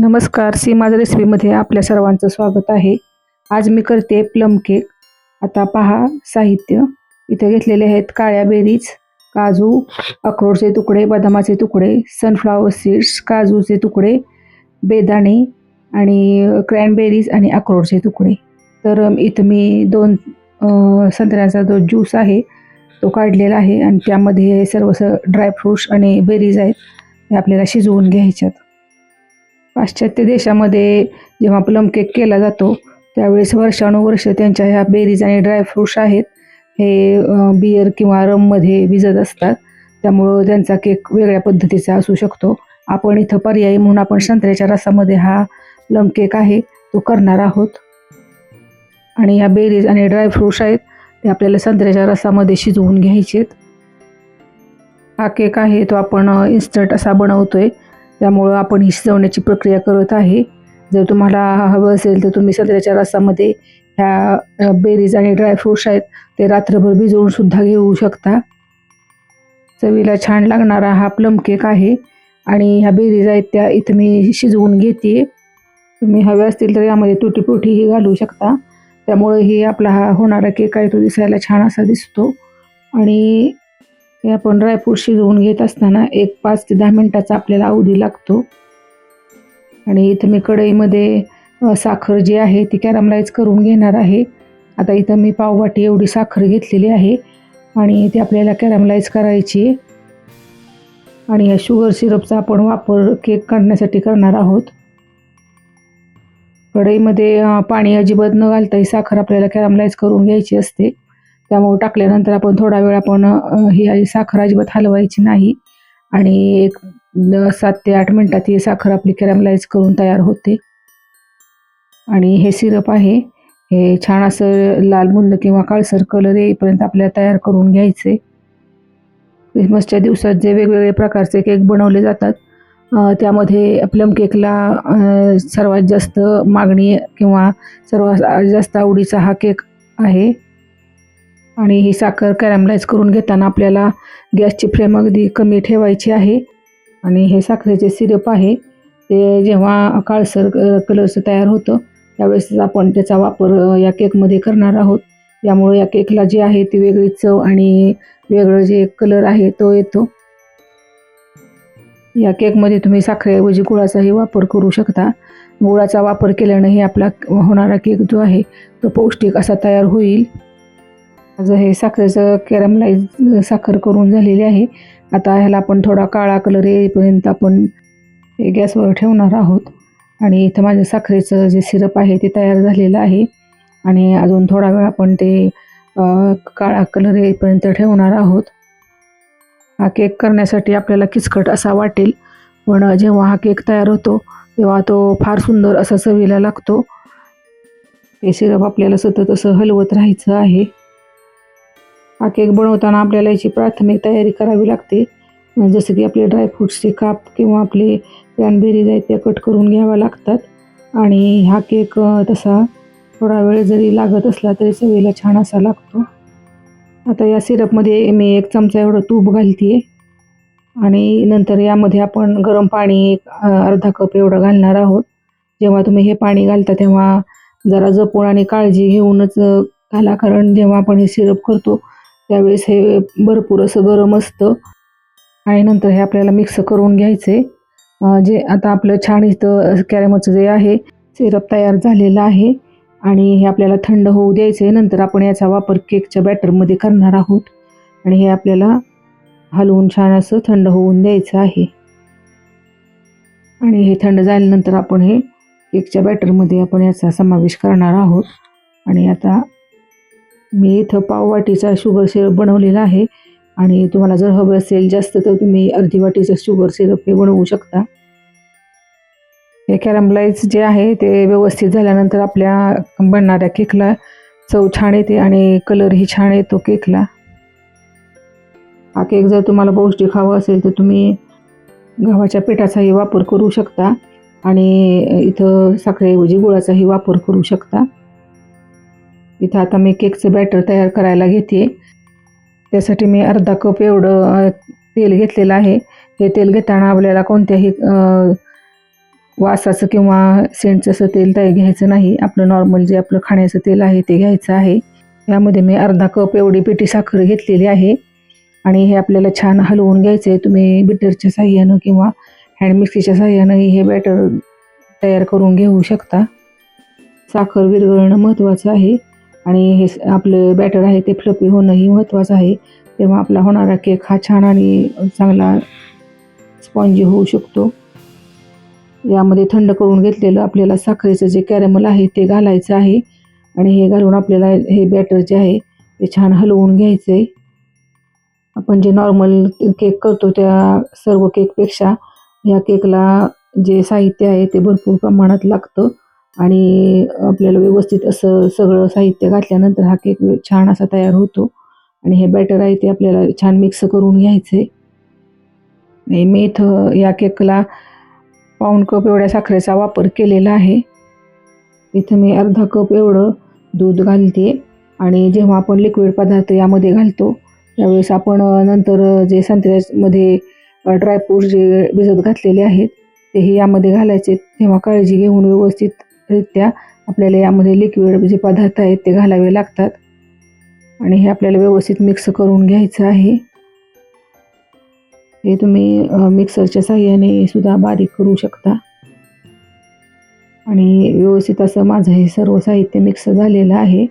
नमस्कार सीमाज रेसिपीमध्ये आपल्या सर्वांचं स्वागत आहे. आज मी करते प्लम केक. आता पहा साहित्य. इथे घेतलेले आहेत काळ्या बेरीज काजू अक्रोडचे तुकडे बदामाचे तुकडे सनफ्लावर सीड्स काजूचे तुकडे बेदाणे आणि क्रॅनबेरीज आणि अक्रोडचे तुकडे. तर इथं मी दोन संत्र्याचा जो ज्यूस आहे तो काढलेला आहे आणि त्यामध्ये सर्व सर्व ड्रायफ्रूट्स आणि बेरीज आहेत हे आपल्याला शिजवून घ्यायच्यात. पाश्चात्य देशामध्ये जेव्हा प्लम केक केला जातो त्यावेळेस वर्षानुवर्ष त्यांच्या ह्या बेरीज आणि ड्रायफ्रूट्स आहेत हे बियर किंवा रममध्ये भिजत असतात. त्यामुळं त्यांचा केक वेगळ्या पद्धतीचा असू शकतो. आपण इथं पर्यायी म्हणून आपण संत्र्याच्या रसामध्ये हा प्लम केक आहे तो करणार आहोत. आणि ह्या बेरीज आणि ड्रायफ्रूट्स आहेत ते आपल्याला संत्र्याच्या रसामध्ये शिजवून घ्यायचेत. हा केक आहे तो आपण इन्स्टंट असा बनवतो आहे त्यामुळं आपण ही शिजवण्याची प्रक्रिया करत आहे. जर तुम्हाला हवं असेल तर तुम्ही संत्र्याच्या रसामध्ये ह्या बेरीज आणि ड्रायफ्रूट्स आहेत ते रात्रभर भिजवून सुद्धा घेऊ शकता. चवीला छान लागणारा हा प्लम केक आहे आणि ह्या बेरीज आहेत त्या इथं मी शिजवून घेते. तुम्ही हवे असतील तर यामध्ये तुटीपुटीही घालू शकता. त्यामुळे ही आपला हा होणारा केक आहे तो दिसायला छान असा दिसतो. आणि हे आपण ड्रायफ्रूट शिजवून घेत असताना एक पाच ते दहा मिनटाचा आपल्याला अवधी लागतो. आणि इथं मी कढईमध्ये साखर जी आहे ती कॅरमलाईज करून घेणार आहे. आता इथं मी पाववाटी एवढी साखर घेतलेली आहे आणि ती आपल्याला कॅरमलाईज करायची आहे. आणि या शुगर सिरपचा आपण वापर केक काढण्यासाठी करणार आहोत. कढईमध्ये पाणी अजिबात न घालता ही साखर आपल्याला कॅरमलाईज करून घ्यायची असते. त्यामुळे टाकल्यानंतर आपण थोडा वेळ आपण ही साखर अजिबात हलवायची नाही. आणि एक सात ते आठ मिनटात ही साखर आपली कॅरमलाइज करून तयार होते. आणि हे सिरप आहे. हे छान असं लाल मुंद किंवा काळसर कलर येईपर्यंत आपल्याला तयार करून घ्यायचे. क्रिसमसच्या दिवसात जे वेगवेगळे प्रकारचे केक बनवले जातात त्यामध्ये प्लम केकला सर्वात जास्त मागणी किंवा सर्वात जास्त आवडीचा हा केक आहे. आणि ही साखर कॅरमलाइज करून घेताना आपल्याला गॅसची फ्लेम अगदी कमी ठेवायची आहे. आणि हे साखरेचे सिरप आहे. ते जेव्हा काळसर क- कलरचं तयार होतं त्यावेळेस आपण त्याचा वापर या केकमध्ये करणार आहोत. यामुळे या केकला जी आहे ती वेगळी चव आणि वेगळं जे कलर आहे तो येतो. या केकमध्ये तुम्ही साखरेऐवजी गुळाचाही वापर करू शकता. गुळाचा वापर केल्यानंही आपला होणारा केक जो आहे तो पौष्टिक असा तयार होईल. माझं हे साखरेचं कॅरमलाइज साखर करून झालेली आहे आता ह्याला आपण थोडा काळा कलर येईपर्यंत आपण हे गॅसवर ठेवणार आहोत. आणि इथं माझं साखरेचं जे सिरप आहे ते तयार झालेलं आहे. आणि अजून थोडा वेळ आपण ते काळा कलर येईपर्यंत ठेवणार आहोत. हा केक करण्यासाठी आपल्याला किचकट असा वाटेल. पण जेव्हा हा केक तयार होतो तेव्हा तो फार सुंदर असा चवीला लागतो. हे सिरप आपल्याला सतत असं हलवत राहायचं आहे. हा केक बनवताना आपल्याला याची प्राथमिक तयारी करावी लागते. जसं की आपले ड्रायफ्रूट्सचे काप किंवा आपले क्रॅनबेरीज आहेत त्या कट करून घ्याव्या लागतात. आणि हा केक तसा थोडा वेळ जरी लागत असला तरी चवीला छान असा लागतो. आता या सिरपमध्ये मी एक चमचा एवढं तूप घालते आणि नंतर यामध्ये आपण गरम पाणी एक अर्धा कप एवढं घालणार आहोत. जेव्हा तुम्ही हे पाणी घालता तेव्हा जरा जपून आणि काळजी घेऊनच घाला. कारण जेव्हा आपण हे सिरप करतो त्यावेळेस हे भरपूर असं गरम असतं. आणि नंतर हे आपल्याला मिक्स करून घ्यायचे. जे आता आपलं छान इथं कॅरेमचं जे आहे सिरप तयार झालेलं आहे. आणि हे आपल्याला थंड होऊ द्यायचे नंतर आपण याचा वापर केकच्या बॅटरमध्ये करणार आहोत. आणि हे आपल्याला हलवून छान असं थंड होऊन द्यायचं आहे. आणि हे थंड झाल्यानंतर आपण हे केकच्या बॅटरमध्ये आपण याचा समावेश करणार आहोत. आणि आता मी इथं पाववाटीचा शुगर सिरप बनवलेला आहे. आणि तुम्हाला जर हवं असेल जास्त तर तुम्ही अर्धी वाटीचं शुगर सिरप हे बनवू शकता. हे कॅरमलाइज जे आहे ते व्यवस्थित झाल्यानंतर आपल्या बनणाऱ्या केकला चव छान येते आणि कलरही छान येतो केकला. हा केक जर तुम्हाला पौष्टिक हवा असेल तर तुम्ही गव्हाच्या पिठाचाही वापर करू शकता. आणि इथं साखरेऐवजी गुळाचाही वापर करू शकता. इथं आता मी केकचं बॅटर तयार करायला घेते त्यासाठी मी अर्धा कप एवढं तेल घेतलेलं आहे. हे तेल घेताना आपल्याला कोणत्याही वासाचं किंवा सेंटचं असं तेल ताई घ्यायचं नाही. आपलं नॉर्मल जे आपलं खाण्याचं तेल आहे ते घ्यायचं आहे. यामध्ये मी अर्धा कप एवढी पिठी साखर घेतलेली आहे. आणि हे आपल्याला छान हलवून घ्यायचं आहे तुम्ही बिटरच्या साह्यानं किंवा हँड मिक्सीच्या साह्यानंही हे बॅटर तयार करून घेऊ शकता. साखर विरघळणं महत्त्वाचं आहे. आणि हे आपलं बॅटर आहे ते फ्लपी होणंही महत्त्वाचं आहे. तेव्हा आपला होणारा केक हा छान आणि चांगला स्पॉन्जी होऊ शकतो. यामध्ये थंड करून घेतलेलं आपल्याला साखरेचं जे कॅरेमल आहे ते घालायचं आहे. आणि हे घालून आपल्याला हे बॅटर जे आहे ते छान हलवून घ्यायचं आहे आपण जे नॉर्मल केक करतो त्या सर्व केकपेक्षा या केकला जे साहित्य आहे ते भरपूर प्रमाणात लागतं. आणि आपल्याला व्यवस्थित असं सगळं साहित्य घातल्यानंतर हा केक छान असा तयार होतो. आणि हे बॅटर आहे ते आपल्याला छान मिक्स करून घ्यायचं. आहे मी इथं या केकला पाऊण कप एवढ्या साखरेचा वापर केलेला आहे. इथं मी अर्धा कप एवढं दूध घालते आणि जेव्हा आपण लिक्विड पदार्थ यामध्ये घालतो त्यावेळेस आपण नंतर जे संत्र्यामध्ये ड्रायफ्रूट जे भिजत घातलेले आहेत तेही यामध्ये घालायचे. तेव्हा काळजी घेऊन व्यवस्थित रित्या आपल्याला यामध्ये लिक्विड जे पदार्थ आहेत ते घालावे लागतात. आणि हे आपल्याला व्यवस्थित मिक्स करून घ्यायचं आहे. हे तुम्ही मिक्सरच्या साह्याने सुद्धा बारीक करू शकता. आणि व्यवस्थित असं माझं हे सर्व साहित्य मिक्स झालेलं आहे.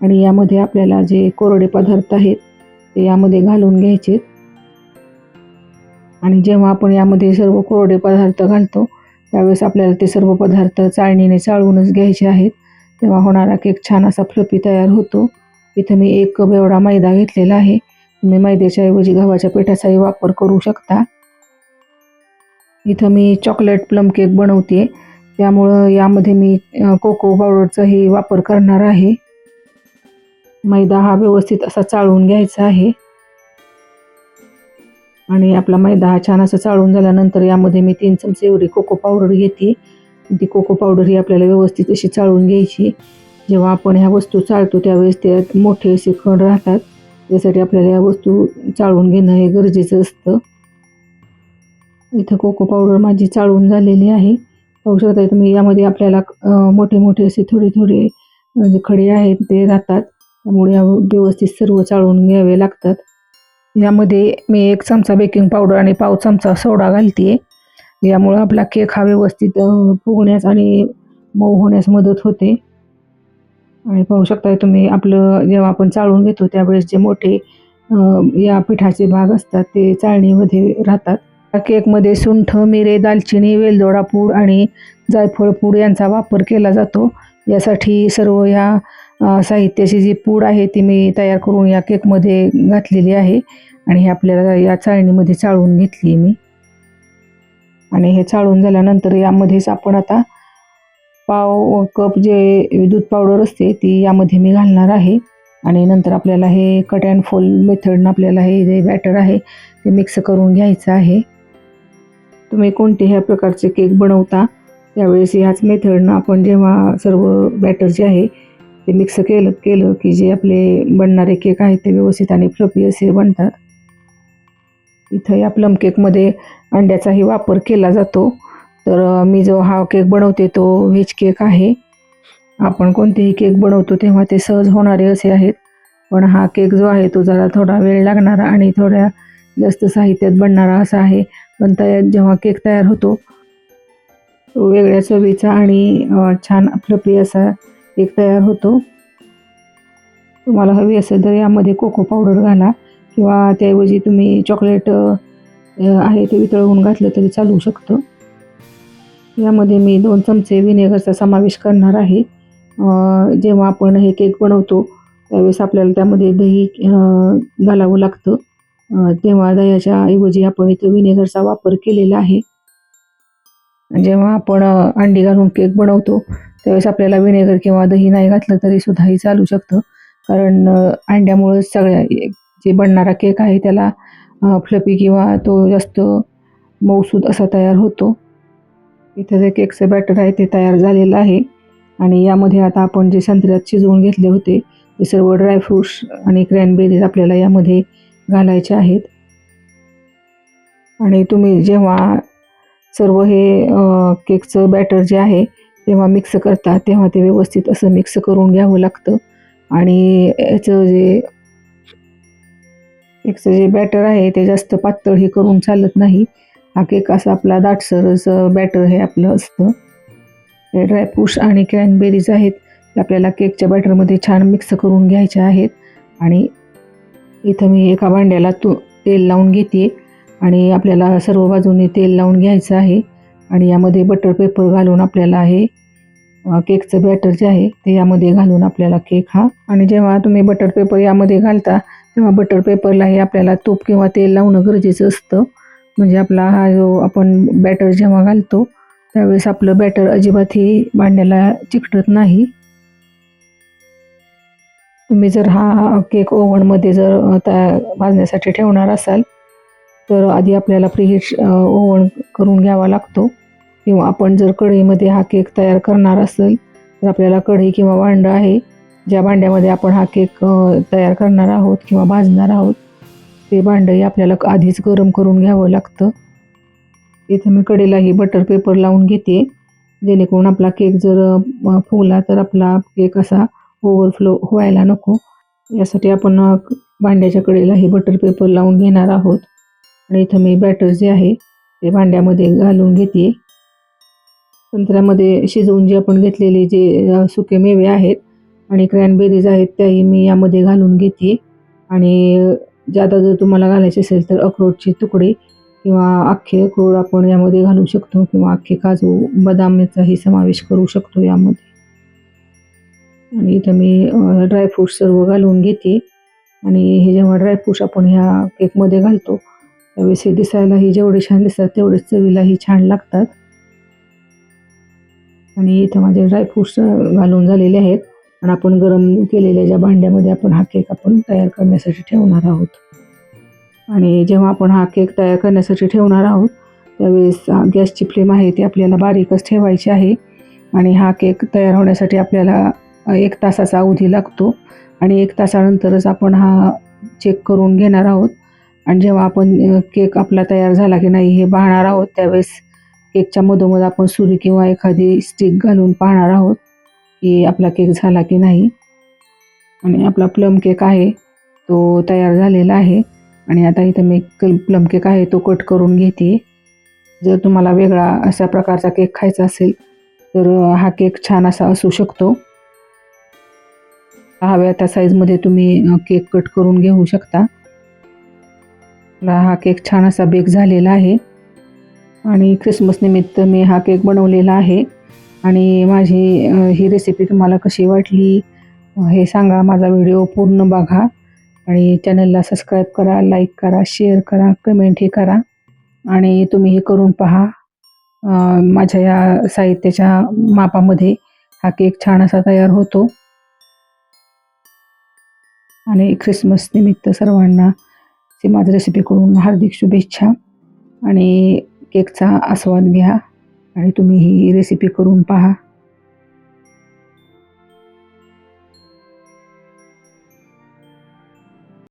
आणि यामध्ये आपल्याला जे कोरडे पदार्थ आहेत ते यामध्ये घालून घ्यायचे आणि जेव्हा आपण यामध्ये सर्व कोरडे पदार्थ घालतो त्यावेळेस आपल्याला ते सर्व पदार्थ चाळणीने चाळूनच घ्यायचे आहेत. तेव्हा होणारा केक छान असा फ्लपी तयार होतो. इथं मी एक कप एवढा मैदा घेतलेला आहे. तुम्ही मैद्याच्या ऐवजी गव्हाच्या पिठाचाही वापर करू शकता. इथं मी चॉकलेट प्लम केक बनवते त्यामुळं यामध्ये मी कोको पावडरचाही वापर करणार आहे. मैदा हा व्यवस्थित असा चाळून घ्यायचा आहे. आणि आपला मैदा हा छान असा चाळून झाल्यानंतर यामध्ये मी तीन चमचे एवढी कोको पावडर घेते. ती कोको पावडर ही आपल्याला व्यवस्थित अशी चाळून घ्यायची. जेव्हा आपण ह्या वस्तू चाळतो त्यावेळेस त्यात मोठे असे खण राहतात. त्यासाठी आपल्याला या वस्तू चाळून घेणं हे गरजेचं असतं. इथं कोको पावडर माझी चाळून झालेली आहे. पाहू शकता तुम्ही यामध्ये आपल्याला मोठे मोठे असे थोडे थोडे जे खडे आहेत ते राहतात. त्यामुळे व्यवस्थित सर्व चाळून घ्यावे लागतात. यामध्ये मी एक चमचा बेकिंग पावडर आणि पाव चमचा सोडा घालते यामुळं आपला केक हा व्यवस्थित फुगण्यास आणि मऊ होण्यास मदत होते. आणि पाहू शकता तुम्ही आपलं जेव्हा आपण चाळून घेतो त्यावेळेस जे मोठे या पिठाचे भाग असतात ते चाळणीमध्ये राहतात. या केकमध्ये सुंठ मिरे दालचिनी वेलदोडा पूड आणि जायफळ पूड यांचा वापर केला जातो. यासाठी सर्व ह्या साहित्याची जी पूड आहे ती मी तयार करून या केकमध्ये घातलेली आहे. आणि हे आपल्याला या चाळणीमध्ये चाळून घेतली मी. आणि हे चाळून झाल्यानंतर यामध्येच आपण आता पाव कप जे दूध पावडर असते ती यामध्ये मी घालणार आहे. आणि नंतर आपल्याला हे कट अँड फोल मेथडनं आपल्याला हे जे बॅटर आहे ते मिक्स करून घ्यायचं आहे. तुम्ही कोणत्याही प्रकारचे केक बनवता त्यावेळेस ह्याच मेथडनं आपण जेव्हा सर्व बॅटर जे आहे ते मिक्स केलं केलं की जे आपले बनणारे केक आहेत ते व्यवस्थित आणि फ्लफी असे बनतात. इथं या प्लम केकमध्ये अंड्याचाही वापर केला जातो. तर मी जो हा केक बनवते तो व्हेज केक आहे. आपण कोणतेही केक बनवतो तेव्हा ते सहज होणारे असे आहेत. पण हा केक जो आहे तो जरा थोडा वेळ लागणारा आणि थोड्या जास्त साहित्यात बनणारा असा आहे. पण तयार जेव्हा केक तयार होतो तो वेगळ्या चवीचा आणि छान फ्लपी असा केक तयार होतो. तुम्हाला हवी असेल तर यामध्ये कोको पावडर घाला किंवा त्याऐवजी तुम्ही चॉकलेट आहे ते वितळवून घातलं तरी चालू शकतं. यामध्ये मी दोन चमचे विनेगरचा समावेश करणार आहे. जेव्हा आपण हे केक बनवतो त्यावेळेस आपल्याला त्यामध्ये दही घालावं लागतं. तेव्हा दह्याच्या ऐवजी आपण इथं विनेगरचा वापर केलेला आहे. जेव्हा आपण अंडी घालून केक बनवतो त्यावेळेस आपल्याला विनेगर किंवा दही नाही घातलं तरी सुद्धाही चालू शकतं. कारण अंड्यामुळं सगळ्या जे बनणारा केक आहे त्याला फ्लपी किंवा तो जास्त मौसूद असा तयार होतो. इथं जे केकचं बॅटर आहे ते तयार झालेलं आहे. आणि यामध्ये आता आपण जे संत्र्यात शिजवून घेतले होते ते सर्व ड्रायफ्रूट्स आणि क्रॅनबेरीज आपल्याला यामध्ये घालायचे आहेत. आणि तुम्ही जेव्हा सर्व हे केकचं बॅटर जे आहे तेव्हा मिक्स करता तेव्हा ते व्यवस्थित असं मिक्स करून घ्यावं लागतं. आणि याचं जे केकचं जे बॅटर आहे ते जास्त पातळ हे करून चालत नाही. हा केक असा आपला दाटसरच बॅटर हे आपलं असतं. हे ड्रायफ्रूट्स आणि क्रॅनबेरीज आहेत ते आपल्याला केकच्या बॅटरमध्ये छान मिक्स करून घ्यायचे आहेत. आणि इथं मी एका भांड्याला तू तेल लावून घेते. आणि आपल्याला सर्व बाजूने तेल लावून घ्यायचं आहे. आणि यामध्ये बटर पेपर घालून आपल्याला हे केकचं बॅटर जे आहे ते यामध्ये घालून आपल्याला केक हा. आणि जेव्हा तुम्ही बटर पेपर यामध्ये घालता तेव्हा बटर पेपरलाही आपल्याला तूप किंवा तेल लावणं गरजेचं असतं. म्हणजे आपला हा जो आपण बॅटर जेव्हा घालतो त्यावेळेस आपलं बॅटर अजिबातही भांड्याला चिकटत नाही. तुम्ही जर हा केक ओव्हनमध्ये जर त्या भाजण्यासाठी ठेवणार असाल तर आधी आपल्याला प्रीहीट ओव्हन करून घ्यावा लागतो. किंवा आपण जर कढईमध्ये हा केक तयार करणार असेल तर आपल्याला कढई किंवा भांडं आहे ज्या भांड्यामध्ये आपण हा केक तयार करणार आहोत किंवा भाजणार आहोत ते भांडंही आपल्याला आधीच गरम करून घ्यावं लागतं. इथं मी कडेलाही बटर पेपर लावून घेते. जेणेकरून आपला केक जर फुगला तर आपला केक असा ओव्हरफ्लो व्हायला नको. यासाठी आपण भांड्याच्या कडेलाही बटर पेपर लावून घेणार आहोत. आणि इथं मी बॅटर जे आहे ते भांड्यामध्ये घालून घेते. संत्र्यामध्ये शिजवून जे आपण घेतलेले जे सुके मेवे आहेत आणि क्रॅनबेरीज आहेत त्याही मी यामध्ये घालून घेते. आणि ज्यादा जर तुम्हाला घालायचे असेल तर अक्रोडचे तुकडे किंवा अख्खे अक्रोड आपण यामध्ये घालू शकतो किंवा अख्खे काजू बदाम याचाही समावेश करू शकतो यामध्ये. आणि इथं मी ड्रायफ्रूट्स सर्व घालून घेते. आणि हे जेव्हा ड्रायफ्रूट्स आपण ह्या केकमध्ये घालतो त्यावेळेस हे दिसायलाही जेवढे छान दिसतात तेवढेच चवीलाही छान लागतात. आणि इथं माझे ड्रायफ्रूट्स घालून झालेले आहेत. आणि आपण गरम केलेल्या ज्या भांड्यामध्ये आपण हा केक आपण तयार करण्यासाठी ठेवणार आहोत. आणि जेव्हा आपण हा केक तयार करण्यासाठी ठेवणार आहोत त्यावेळेस गॅसची फ्लेम आहे ती आपल्याला बारीकच ठेवायची आहे. आणि हा केक तयार होण्यासाठी आपल्याला एक तासाचा अवधी लागतो. आणि एक तासानंतरच आपण हा चेक करून घेणार आहोत. आणि जेव्हा आपण केक आपला तयार झाला की नाही हे पाहणार आहोत त्यावेळेस केकच्या मधोमध आपण सुरी किंवा एखादी स्टिक घालून पाहणार आहोत की आपला केक झाला की नाही. आणि आपला प्लम केक आहे तो तयार झालेला आहे. आणि आता इथं मी प्लम केक आहे तो कट करून घेते. जर तुम्हाला वेगळा अशा प्रकारचा केक खायचा असेल तर हा केक छान असा असू शकतो. हव्या त्या साईजमध्ये तुम्ही केक कट करून घेऊ शकता. हा केक छान असा बेक झालेला आहे. आणि ख्रिसमस निमित्त मी हा केक बनवलेला आहे. आणि माझी ही रेसिपी तुम्हाला कशी वाटली हे सांगा. माझा व्हिडिओ पूर्ण बघा. आणि चॅनलला सबस्क्राईब करा लाईक करा शेअर करा कमेंटही करा. आणि तुम्ही हे करून पहा. माझ्या या साहित्याच्या मापामध्ये हा केक छान असा तयार होतो. आणि ख्रिसमस निमित्त सर्वांना रेसिपी रेसिपीकडून हार्दिक शुभेच्छा. आणि केकचा आस्वाद घ्या आणि तुम्ही ही रेसिपी करून पहा.